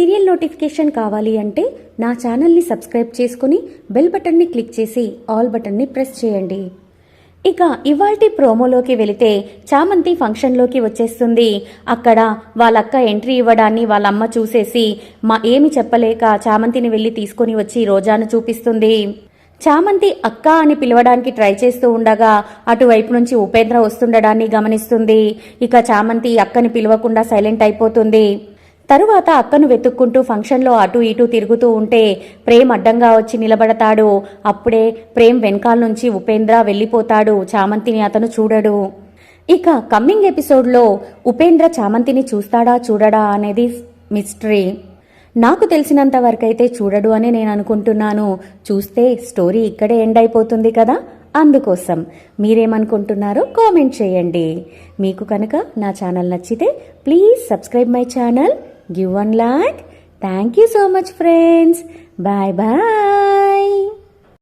Serial notification కావాలి అంటే నా ఛానల్ని సబ్స్క్రైబ్ చేసుకుని బెల్ బటన్ని క్లిక్ చేసి ఆల్ బటన్ని ప్రెస్ చేయండి. ఇక ఇవాల్టి ప్రోమోలోకి వెళితే చామంతి ఫంక్షన్లోకి వచ్చేస్తుంది. అక్కడ వాళ్ళక్క ఎంట్రీ ఇవ్వడాన్ని వాళ్ళమ్మ చూసేసి మా ఏమి చెప్పలేక చామంతిని వెళ్ళి తీసుకొని వచ్చి రోజాను చూపిస్తుంది. చామంతి అక్క అని పిలవడానికి ట్రై చేస్తూ ఉండగా అటువైపు నుంచి ఉపేంద్ర వస్తుండడాన్ని గమనిస్తుంది. ఇక చామంతి అక్కని పిలవకుండా సైలెంట్ అయిపోతుంది. తరువాత అక్కను వెతుక్కుంటూ ఫంక్షన్లో అటు ఇటు తిరుగుతూ ఉంటే ప్రేమ్ అడ్డంగా వచ్చి నిలబడతాడు. అప్పుడే ప్రేమ్ వెనకాల నుంచి ఉపేంద్ర వెళ్ళిపోతాడు. చామంతిని అతను చూడడు. ఇక కమ్మింగ్ ఎపిసోడ్లో ఉపేంద్ర చామంతిని చూస్తాడా చూడడా అనేది మిస్టరీ నాకు తెలిసినంత వరకైతే చూడడు అని నేను అనుకుంటున్నాను. చూస్తే స్టోరీ ఇక్కడే ఎండ్ అయిపోతుంది కదా? అందుకోసం మీరేమనుకుంటున్నారో కామెంట్ చేయండి. మీకు కనుక నా ఛానల్ నచ్చితే please subscribe my channel. Give one like. Thank you so much friends. Bye bye.